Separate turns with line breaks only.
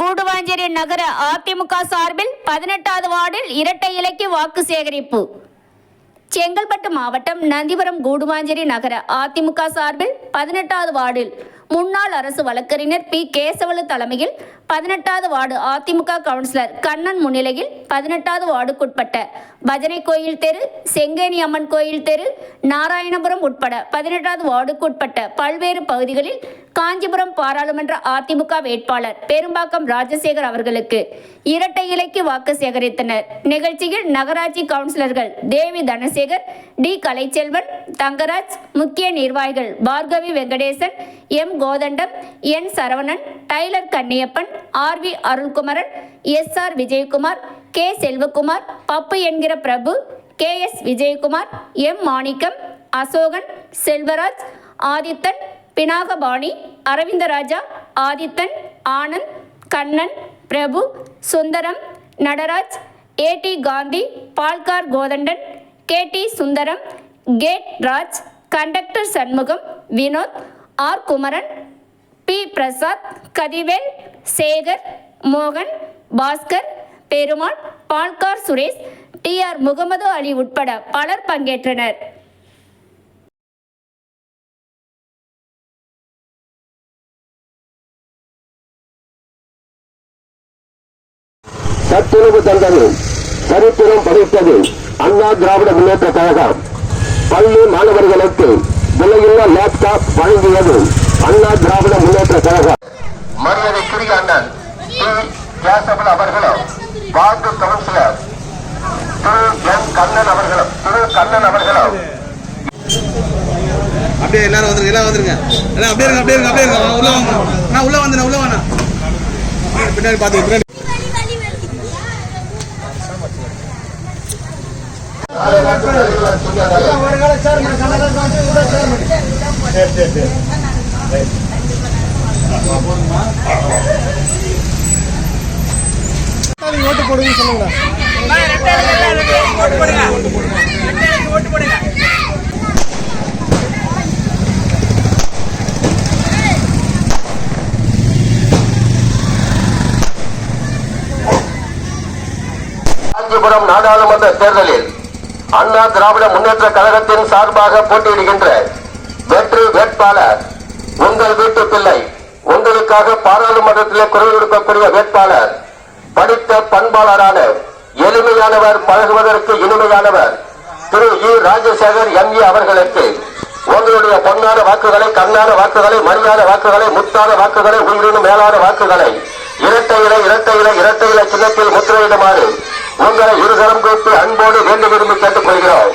கூடுவாஞ்சேரி நகர அதிமுக சார்பில் பதினெட்டாவது வார்டில் இரட்டை இலக்கிய வாக்கு சேகரிப்பு. செங்கல்பட்டு மாவட்டம் நந்திபுரம் கூடுவாஞ்சேரி நகர அதிமுக சார்பில் பதினெட்டாவது வார்டில் முன்னாள் அரசு வழக்கறிஞர் பி. கேசவலு தலைமையில் பதினெட்டாவது வார்டு அதிமுக கவுன்சிலர் கண்ணன் முன்னிலையில் பதினெட்டாவது வார்டுக்குட்பட்ட பஜனை கோயில் தெரு செங்கேணி அம்மன் கோயில் தெரு நாராயணபுரம் உட்பட பதினெட்டாவது வார்டுக்குட்பட்ட பல்வேறு பகுதிகளில் காஞ்சிபுரம் பாராளுமன்ற அதிமுக வேட்பாளர் பெரும்பாக்கம் ராஜசேகர் அவர்களுக்கு இரட்டை இலைக்கு வாக்கு சேகரித்தனர். நிகழ்ச்சியில் நகராட்சி கவுன்சிலர்கள் தேவி தனசேகர் டி கலைச்செல்வன் தங்கராஜ் முக்கிய நிர்வாகிகள் Bhargavi Venkatesan M Kothandam N Saravanan tailor Kanniyappan R V Arulkumaran S R Vijayakumar K Selvakumar Pappu என்கிற Prabhu K S Vijayakumar M Manickam Asokan Selvaraj Adithan Pinakapani Aravindraja Adithan Anand Kannan Prabhu Sundaram Nataraj AD Gandhi Palghar Kothandan K D Sundaram gate Raj conductor Shanmugam Vinoth R Kumaran P. Prasad Kathivel Sekar மோகன் பாஸ்கர் பெருமாள் பால்கார் Suresh D. R. Mohammed Ali உட்பட பலர் பங்கேற்றனர்.
சத்துணவு தந்தது சரித்திரம் படைத்தது அண்ணா திராவிட முன்னேற்ற கழகம். பள்ளி மாணவர்களுக்கு விலையில்லா லேப்டாப் வழங்கியது. அண்ணா திராவிட முன்னேற்ற கழகம் மரியாதைக்குரிய அண்ணன் டி கேசவன் அவர்களும் வார்டு கவுன்சிலர் திரு என் கண்ணன் அவர்களும் திரு கண்ணன் அவர்களும்.
அப்படியே எல்லாரும் வந்துருங்க எல்லாரும் வந்துருங்க. எல்லாம் அப்படியே இருங்க அப்படியே இருங்க அப்படியே இருங்க. உள்ள வாங்க. நான் உள்ள வந்தேன் உள்ள வாண்ணா பின்னாடி பார்த்து பின்னாடி.
ஓட்டு போடுங்கன்னு சொல்லுங்க.
காஞ்சிபுரம் நாடாளுமன்ற தேர்தலில் அண்ணா திராவிட முன்னேற்ற கழகத்தின் சார்பாக போட்டியிடுகின்ற வெற்றி வேட்பாளர் வீட்டு பிள்ளை உங்களுக்காக பாராளுமன்றத்திலே குரல் கொடுக்கக்கூடிய வேட்பாளர் படித்த பண்பாளரான எளிமையானவர் பழகுவதற்கு இனிமையானவர் திரு இ. ராஜசேகர் எம்ஏ அவர்களுக்கு உங்களுடைய பொன்னான வாக்குகளை கண்ணான வாக்குகளை மரியாத வாக்குகளை முத்தான வாக்குகளை உயிரினும் மேலான வாக்குகளை இரட்டை இலை இரட்டை இலை இரட்டை இலை சின்னத்தில் முத்திரையிடுமாறு உங்களை இருகரம் கூப்பி அன்போடு வேண்டும் விரும்பி கேட்டுக்கொள்கிறோம்.